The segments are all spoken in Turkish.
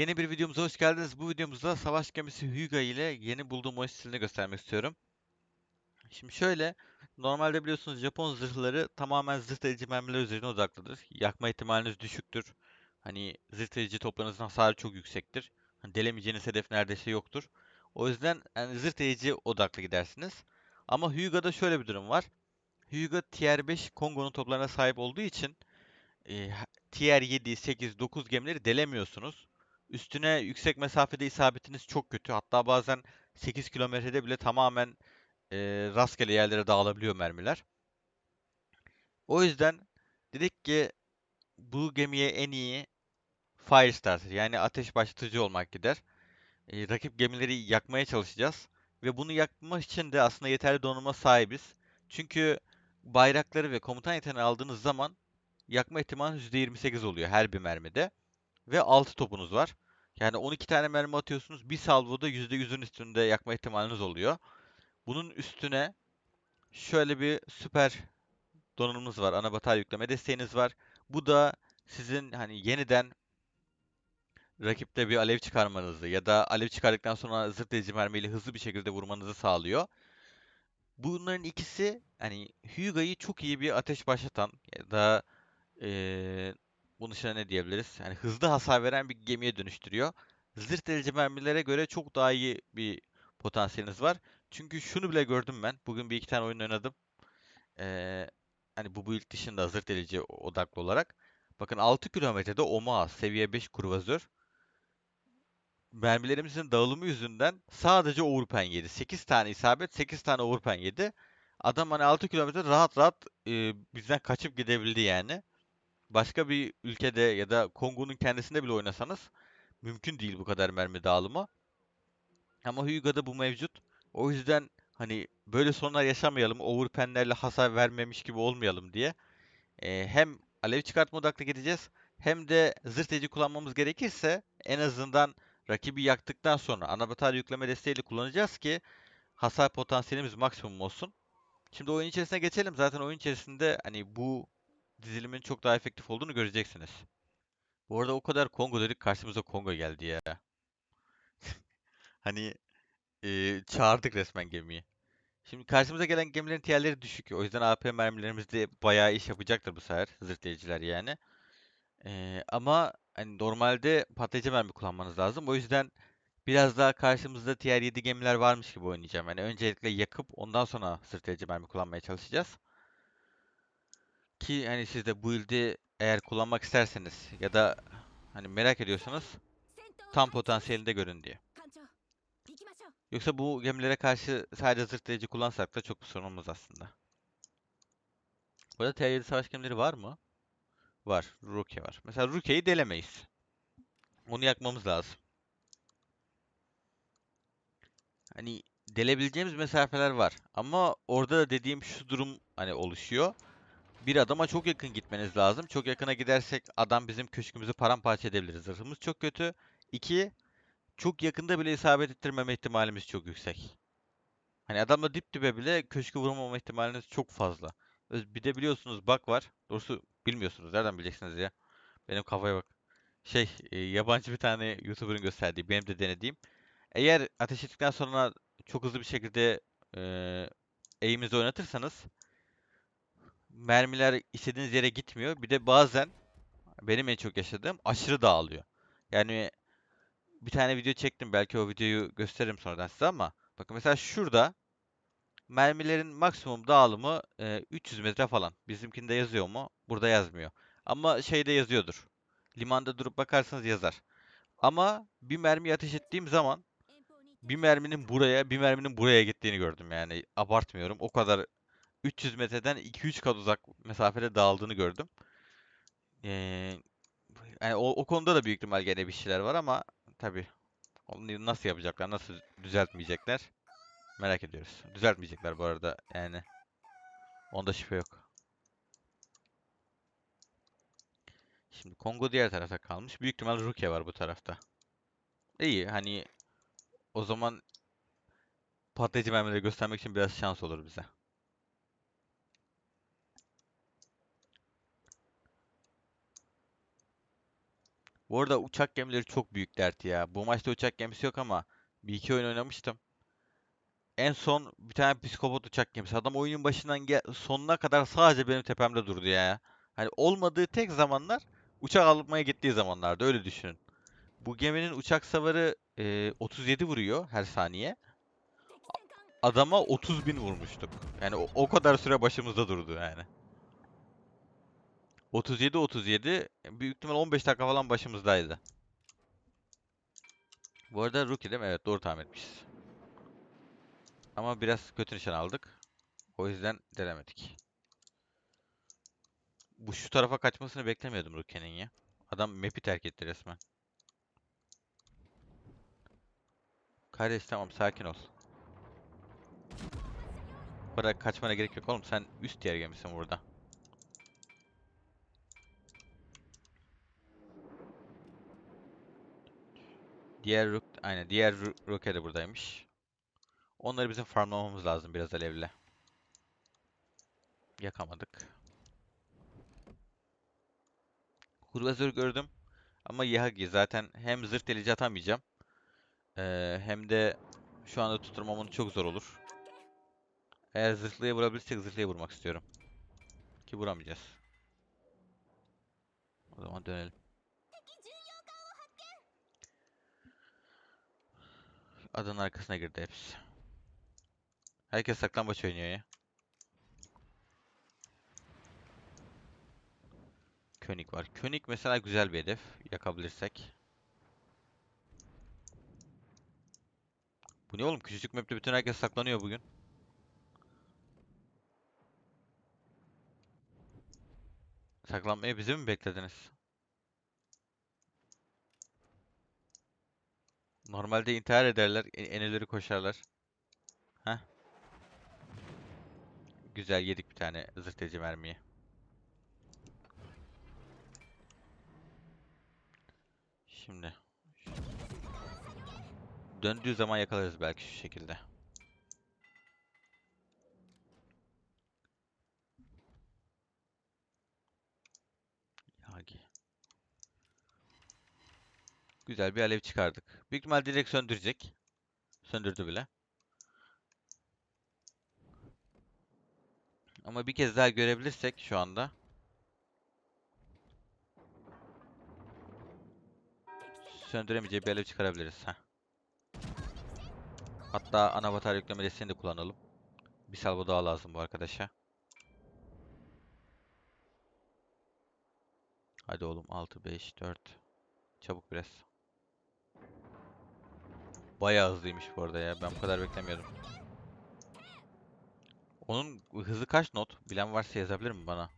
Yeni bir videomuza hoş geldiniz. Bu videomuzda savaş gemisi Hyuga ile yeni bulduğum oyun stilini göstermek istiyorum. Şimdi şöyle, normalde biliyorsunuz Japon zırhları tamamen zırh delici mermiler üzerine odaklıdır. Yakma ihtimaliniz düşüktür. Hani zırh delici toplarınızın hasarı çok yüksektir. Hani delemeyeceğiniz hedef neredeyse yoktur. O yüzden yani zırh delici odaklı gidersiniz. Ama Hyuga'da şöyle bir durum var. Hyuga Tier 5 Kongo'nun toplarına sahip olduğu için e, Tier 7, 8, 9 gemileri delemiyorsunuz. Üstüne yüksek mesafede isabetiniz çok kötü. Hatta bazen 8 kilometrede bile tamamen e, rastgele yerlere dağılabiliyor mermiler. O yüzden dedik ki bu gemiye en iyi fire starter yani ateş başlatıcı olmak gider. E, rakip gemileri yakmaya çalışacağız. Ve bunu yakmak için de aslında yeterli donanıma sahibiz. Çünkü bayrakları ve komutan yeteneği aldığınız zaman yakma ihtimali %28 oluyor her bir mermide. Ve 6 topunuz var. Yani 12 tane mermi atıyorsunuz. Bir salvoda %100'ün üstünde yakma ihtimaliniz oluyor. Bunun üstüne şöyle bir süper donanımınız var. Ana batarya yükleme desteğiniz var. Bu da sizin hani yeniden rakipte bir alev çıkarmanızı ya da alev çıkardıktan sonra zırh delici mermiyle hızlı bir şekilde vurmanızı sağlıyor. Bunların ikisi hani Hyuga'yı çok iyi bir ateş başlatan ya da ee, bunun dışında ne diyebiliriz? Yani hızlı hasar veren bir gemiye dönüştürüyor. Zırh delici mermilere göre çok daha iyi bir potansiyeliniz var. Çünkü şunu bile gördüm ben. Bugün bir iki tane oyun oynadım. Ee, hani bu build dışında zırh delici odaklı olarak. Bakın 6 kilometrede Omaha seviye 5 kurvazör. Mermilerimizin dağılımı yüzünden sadece overpen yedi. 8 tane isabet, 8 tane overpen yedi. Adam hani 6 kilometre rahat rahat e, bizden kaçıp gidebildi yani başka bir ülkede ya da Kongo'nun kendisinde bile oynasanız mümkün değil bu kadar mermi dağılımı. Ama Hyuga'da bu mevcut. O yüzden hani böyle sorunlar yaşamayalım, overpenlerle hasar vermemiş gibi olmayalım diye e, hem alev çıkartma odaklı gideceğiz hem de zırh delici kullanmamız gerekirse en azından rakibi yaktıktan sonra ana batarya yükleme desteğiyle kullanacağız ki hasar potansiyelimiz maksimum olsun. Şimdi oyun içerisine geçelim. Zaten oyun içerisinde hani bu dizilimin çok daha efektif olduğunu göreceksiniz. Bu arada o kadar Kongo dedik karşımıza Kongo geldi ya. Hani e, çağırdık resmen gemiyi. Şimdi karşımıza gelen gemilerin tiyerleri düşük. O yüzden AP mermilerimiz de bayağı iş yapacaktır bu sefer. Zırhlayıcılar yani. E, ama hani normalde patlayıcı mermi kullanmanız lazım. O yüzden biraz daha karşımızda tier 7 gemiler varmış gibi oynayacağım. Yani öncelikle yakıp ondan sonra zırhlayıcı mermi kullanmaya çalışacağız. Ki hani siz de bu build'i eğer kullanmak isterseniz ya da hani merak ediyorsanız tam potansiyelinde görün diye. Yoksa bu gemilere karşı sadece zırhlayıcı kullansak da çok bir sorun olmaz aslında. Burada T7 savaş gemileri var mı? Var. Ruke var. Mesela Ruke'yi delemeyiz. Onu yakmamız lazım. Hani delebileceğimiz mesafeler var. Ama orada da dediğim şu durum hani oluşuyor. Bir adama çok yakın gitmeniz lazım. Çok yakına gidersek adam bizim köşkümüzü paramparça edebilir. Zırhımız çok kötü. İki, çok yakında bile isabet ettirmeme ihtimalimiz çok yüksek. Hani adamla dip dibe bile köşkü vurmama ihtimaliniz çok fazla. Bir de biliyorsunuz bak var. Doğrusu bilmiyorsunuz. Nereden bileceksiniz ya? Benim kafaya bak. Şey, e, yabancı bir tane YouTuber'ın gösterdiği, benim de denediğim. Eğer ateş ettikten sonra çok hızlı bir şekilde e, aim'inizi oynatırsanız mermiler istediğiniz yere gitmiyor. Bir de bazen benim en çok yaşadığım aşırı dağılıyor. Yani bir tane video çektim. Belki o videoyu gösteririm sonradan size ama bakın mesela şurada mermilerin maksimum dağılımı e, 300 metre falan. Bizimkinde yazıyor mu? Burada yazmıyor. Ama şeyde yazıyordur. Limanda durup bakarsanız yazar. Ama bir mermi ateş ettiğim zaman bir merminin buraya, bir merminin buraya gittiğini gördüm yani. Abartmıyorum. O kadar 300 metreden 2-3 kat uzak mesafede dağıldığını gördüm. Ee, yani o, o konuda da büyük ihtimal gene bir şeyler var ama tabi onu nasıl yapacaklar, nasıl düzeltmeyecekler merak ediyoruz. Düzeltmeyecekler bu arada yani. Onda şüphe yok. Şimdi Kongo diğer tarafta kalmış. Büyük ihtimal Ruke var bu tarafta. İyi hani o zaman patlayıcı mermileri göstermek için biraz şans olur bize. Bu arada uçak gemileri çok büyük dert ya. Bu maçta uçak gemisi yok ama bir iki oyun oynamıştım. En son bir tane psikopat uçak gemisi. Adam oyunun başından sonuna kadar sadece benim tepemde durdu ya. Hani olmadığı tek zamanlar uçak almaya gittiği zamanlarda öyle düşünün. Bu geminin uçak savarı e, 37 vuruyor her saniye. Adama 30 bin vurmuştuk. Yani o, o kadar süre başımızda durdu yani. 37 37 büyük ihtimal 15 dakika falan başımızdaydı. Bu arada rookie değil mi? Evet doğru tahmin etmişiz. Ama biraz kötü nişan aldık. O yüzden denemedik. Bu şu tarafa kaçmasını beklemiyordum Rookie'nin ya. Adam map'i terk etti resmen. Kardeş tamam sakin ol. Kadar kaçmana gerek yok oğlum. Sen üst yer gemisin burada. Diğer Rook, aynen diğer Ro- Rookie de buradaymış. Onları bizim farmlamamız lazım biraz alevle. Yakamadık. Hurvazör gördüm. Ama Yahagi zaten hem zırt delici atamayacağım. eee, hem de şu anda tutturmam onu çok zor olur. Eğer zırhlıya vurabilirsek zırhlıya vurmak istiyorum. Ki vuramayacağız. O zaman dönelim. Adanın arkasına girdi hepsi. Herkes saklambaç oynuyor ya. König var. König mesela güzel bir hedef. Yakabilirsek. Bu ne oğlum? Küçücük map'te bütün herkes saklanıyor bugün. Saklanmayı bizi mi beklediniz? Normalde intihar ederler, en ileri koşarlar. Heh. Güzel yedik bir tane zırteci mermiyi. Şimdi. Döndüğü zaman yakalarız belki şu şekilde. Güzel bir alev çıkardık. Büyük ihtimal direkt söndürecek. Söndürdü bile. Ama bir kez daha görebilirsek şu anda. Söndüremeyeceği bir alev çıkarabiliriz. Heh. Hatta ana batarya yüklemesini de kullanalım. Bir salvo daha lazım bu arkadaşa. Hadi oğlum 6 5 4. Çabuk biraz. Bayağı hızlıymış bu arada ya. Ben bu kadar beklemiyordum. Onun hızı kaç not? Bilen varsa yazabilir mi bana?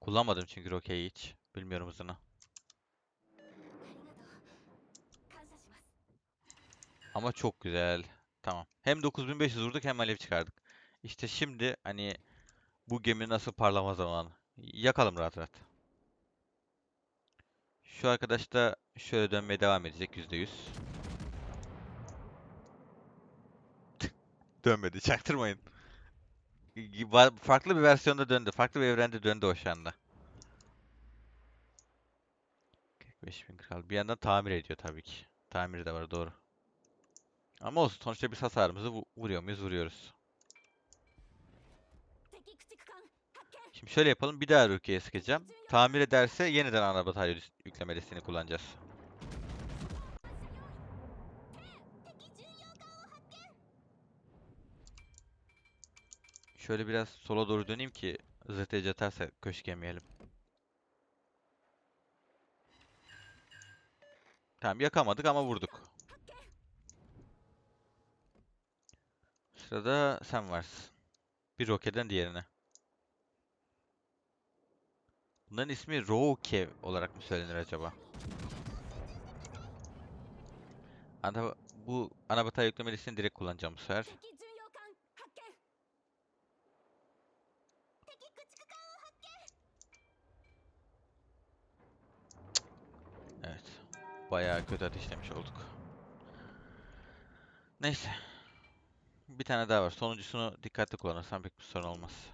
Kullanmadım çünkü Rocky'yi hiç. Bilmiyorum hızını. Ama çok güzel. Tamam. Hem 9500 vurduk hem alev çıkardık. İşte şimdi hani bu gemi nasıl parlama zamanı. Yakalım rahat rahat. Şu arkadaş da şöyle dönmeye devam edecek %100. Dönmedi. Çaktırmayın. Farklı bir versiyonda döndü. Farklı bir evrende döndü o şu anda. 45.000 kral. Bir yandan tamir ediyor tabii ki. Tamiri de var doğru. Ama olsun sonuçta biz hasarımızı vu- vuruyor muyuz? Vuruyoruz. Şimdi şöyle yapalım. Bir daha Rukiye'ye sıkacağım. Tamir ederse yeniden ana batarya düz- yükleme listesini kullanacağız. Şöyle biraz sola doğru döneyim ki zırteci atarsa köşk yemeyelim. Tamam yakamadık ama vurduk. Sırada sen varsın. Bir rokeden diğerine. Bunların ismi Roke olarak mı söylenir acaba? Ana, bu ana batarya yükleme listesini direkt kullanacağım bu sefer. Evet. Bayağı kötü ateşlemiş olduk. Neyse. Bir tane daha var. Sonuncusunu dikkatli kullanırsam pek bir sorun olmaz.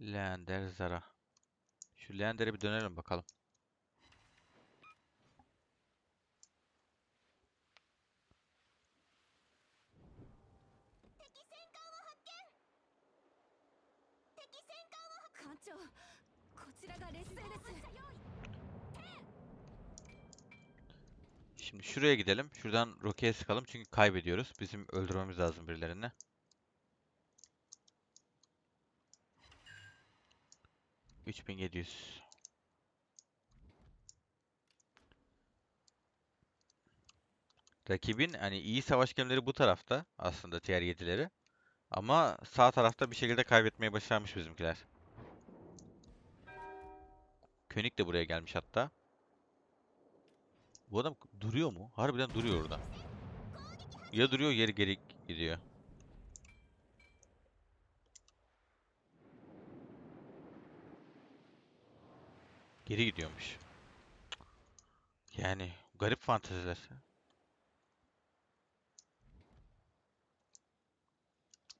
Leander Zara. Şu Leander'e bir dönelim bakalım. Şimdi şuraya gidelim. Şuradan Rocky'ye sıkalım çünkü kaybediyoruz. Bizim öldürmemiz lazım birilerini. Üç bin yedi yüz. Rakibin hani iyi savaş gemileri bu tarafta aslında tier 7'leri. Ama sağ tarafta bir şekilde kaybetmeyi başarmış bizimkiler. König de buraya gelmiş hatta. Bu adam duruyor mu? Harbiden duruyor orada. Ya duruyor yeri geri gidiyor. Geri gidiyormuş. Yani garip fanteziler.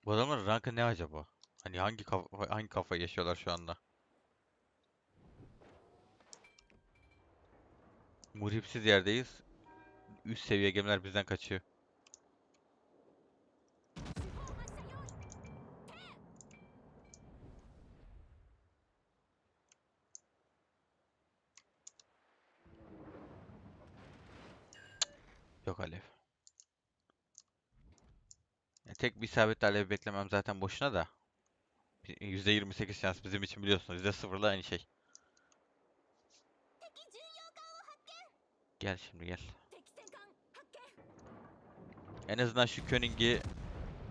Bu adamların rankı ne acaba? Hani hangi kafa, hangi kafa yaşıyorlar şu anda? Muhripsiz yerdeyiz. Üst seviye gemiler bizden kaçıyor. Yok alev. Ya tek bir isabetli alev beklemem zaten boşuna da. Bir- %28 şans bizim için biliyorsunuz. %0'la aynı şey. Gel şimdi gel. En azından şu König'i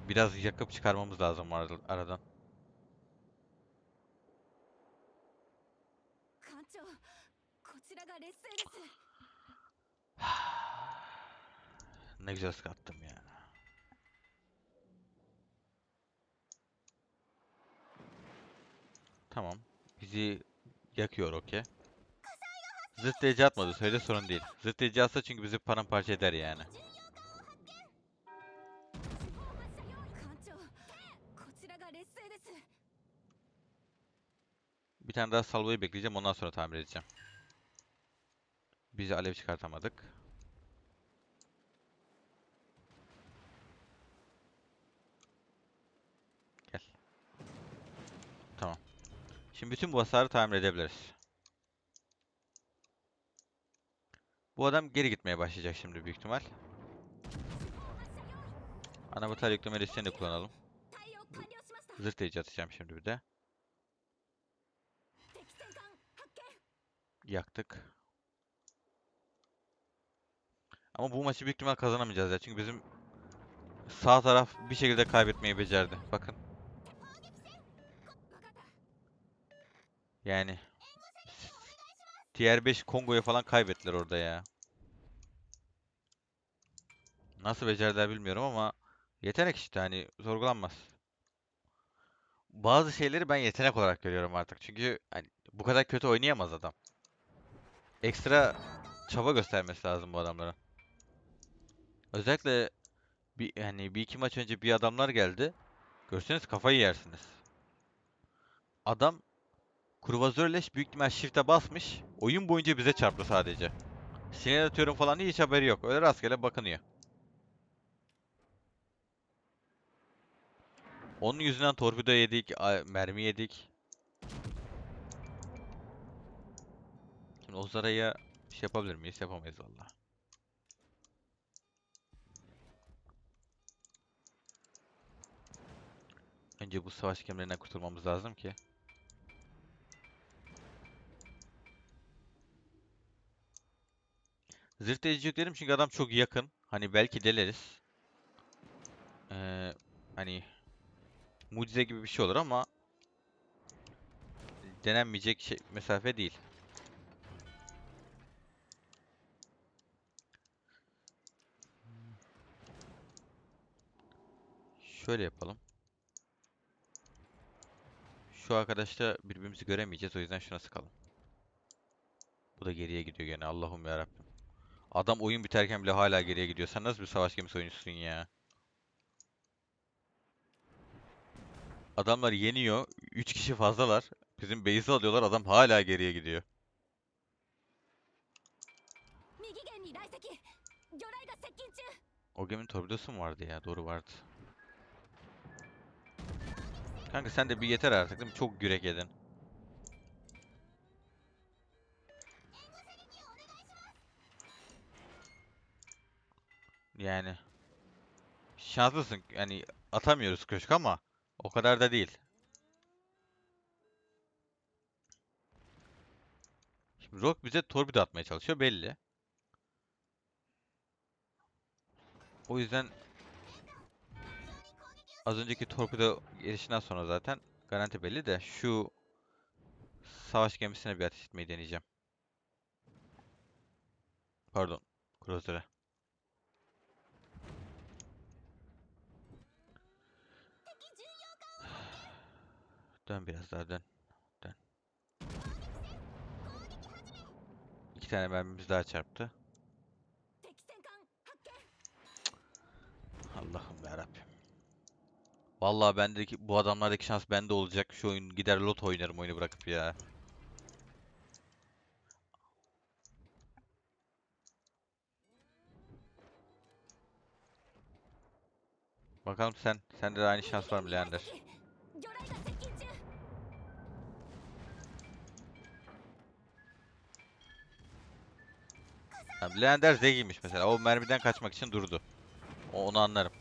biraz yakıp çıkarmamız lazım ar- aradan. Ne güzel sıkattım ya. Tamam. Bizi yakıyor okey. Zıt DC atmadı söyle sorun değil. Zıt DC atsa çünkü bizi paramparça eder yani. Bir tane daha salvoyu bekleyeceğim ondan sonra tamir edeceğim. Bizi alev çıkartamadık. Gel. Tamam. Şimdi bütün bu hasarı tamir edebiliriz. Bu adam geri gitmeye başlayacak şimdi büyük ihtimal. Ana batarya yükleme desteğini de kullanalım. Zırt DC atacağım şimdi bir de. Yaktık. Ama bu maçı büyük ihtimal kazanamayacağız ya. Çünkü bizim sağ taraf bir şekilde kaybetmeyi becerdi. Bakın. Yani Tier 5 Kongo'ya falan kaybettiler orada ya. Nasıl becerdiler bilmiyorum ama yetenek işte hani sorgulanmaz. Bazı şeyleri ben yetenek olarak görüyorum artık. Çünkü hani bu kadar kötü oynayamaz adam. Ekstra çaba göstermesi lazım bu adamların. Özellikle bir yani bir iki maç önce bir adamlar geldi. Görseniz kafayı yersiniz. Adam Kruvazörle büyük ihtimal shift'e basmış. Oyun boyunca bize çarptı sadece. Sinyal atıyorum falan hiç haberi yok. Öyle rastgele bakınıyor. Onun yüzünden torpido yedik, mermi yedik. Şimdi Ozara'ya şey yapabilir miyiz? Yapamayız valla. Önce bu savaş gemilerinden kurtulmamız lazım ki. Zırh dedim çünkü adam çok yakın. Hani belki deleriz. Ee, hani mucize gibi bir şey olur ama denenmeyecek şey, mesafe değil. Şöyle yapalım. Şu arkadaşla birbirimizi göremeyeceğiz o yüzden şuna sıkalım. Bu da geriye gidiyor gene Allah'ım ya. Adam oyun biterken bile hala geriye gidiyor. Sen nasıl bir savaş gemisi oyuncusun ya? Adamlar yeniyor. 3 kişi fazlalar. Bizim base'i alıyorlar. Adam hala geriye gidiyor. O gemin torpidosu mu vardı ya? Doğru vardı. Kanka sen de bir yeter artık değil mi? Çok yürek edin. Yani şanslısın. Yani atamıyoruz köşk ama o kadar da değil. Şimdi Rock bize torpido atmaya çalışıyor belli. O yüzden az önceki torpido gelişinden sonra zaten garanti belli de şu savaş gemisine bir ateş etmeyi deneyeceğim. Pardon, cruiser'e. Dön biraz daha dön. Dön. İki tane mermimiz daha çarptı. Allah'ım yarabbim. Vallahi bendeki bu adamlardaki şans bende olacak. Şu oyun gider lot oynarım oyunu bırakıp ya. Bakalım sen sende de aynı şans var mı Leander? Yani Blender Zegi'ymiş mesela. O mermiden kaçmak için durdu. O, onu anlarım.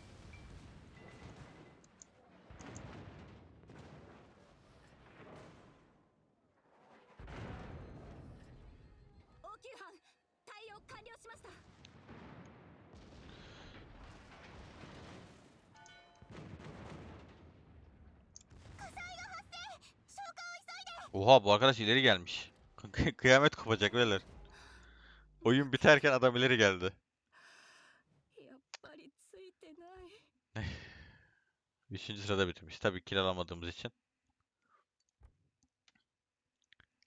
Oha bu arkadaş ileri gelmiş. Kıyamet kopacak beyler. Oyun biterken adam ileri geldi. Üçüncü sırada bitirmiş. Tabii kill alamadığımız için.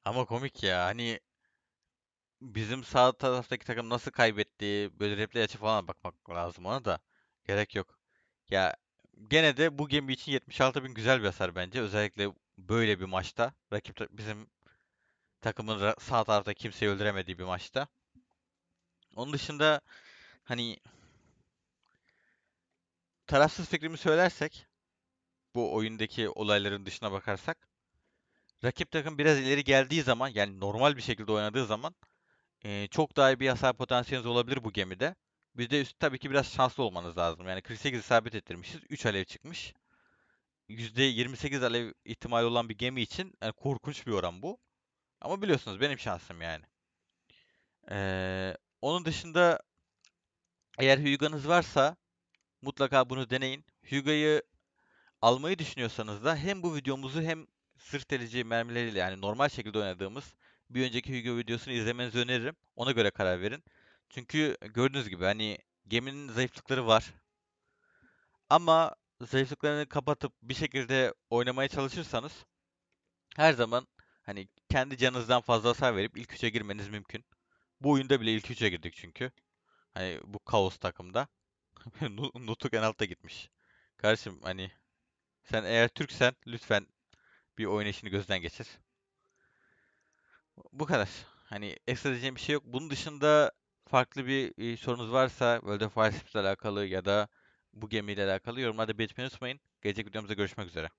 Ama komik ya. Hani bizim sağ taraftaki takım nasıl kaybetti? Böyle replay açı falan bakmak lazım ona da. Gerek yok. Ya gene de bu gemi için 76 bin güzel bir hasar bence. Özellikle böyle bir maçta. Rakip bizim takımın sağ tarafta kimseyi öldüremediği bir maçta. Onun dışında hani tarafsız fikrimi söylersek bu oyundaki olayların dışına bakarsak rakip takım biraz ileri geldiği zaman yani normal bir şekilde oynadığı zaman eee, çok daha iyi bir hasar potansiyeliniz olabilir bu gemide. Bir de üst, tabii ki biraz şanslı olmanız lazım. Yani 48 isabet ettirmişiz. 3 alev çıkmış. %28 alev ihtimali olan bir gemi için yani korkunç bir oran bu. Ama biliyorsunuz benim şansım yani. Eee, onun dışında eğer Hyuga'nız varsa mutlaka bunu deneyin. Hyuga'yı almayı düşünüyorsanız da hem bu videomuzu hem sırt delici mermileriyle yani normal şekilde oynadığımız bir önceki Hugo videosunu izlemenizi öneririm. Ona göre karar verin. Çünkü gördüğünüz gibi hani geminin zayıflıkları var. Ama zayıflıklarını kapatıp bir şekilde oynamaya çalışırsanız her zaman hani kendi canınızdan fazla hasar verip ilk üçe girmeniz mümkün. Bu oyunda bile ilk üçe girdik çünkü. Hani bu kaos takımda. Nu- Nutuk en altta gitmiş. Kardeşim hani sen eğer Türksen lütfen bir oynayışını gözden geçir. Bu kadar. Hani ekstra diyeceğim bir şey yok. Bunun dışında farklı bir e, sorunuz varsa World of Warcraft alakalı ya da bu gemiyle alakalı yorumlarda belirtmeyi unutmayın. Gelecek videomuzda görüşmek üzere.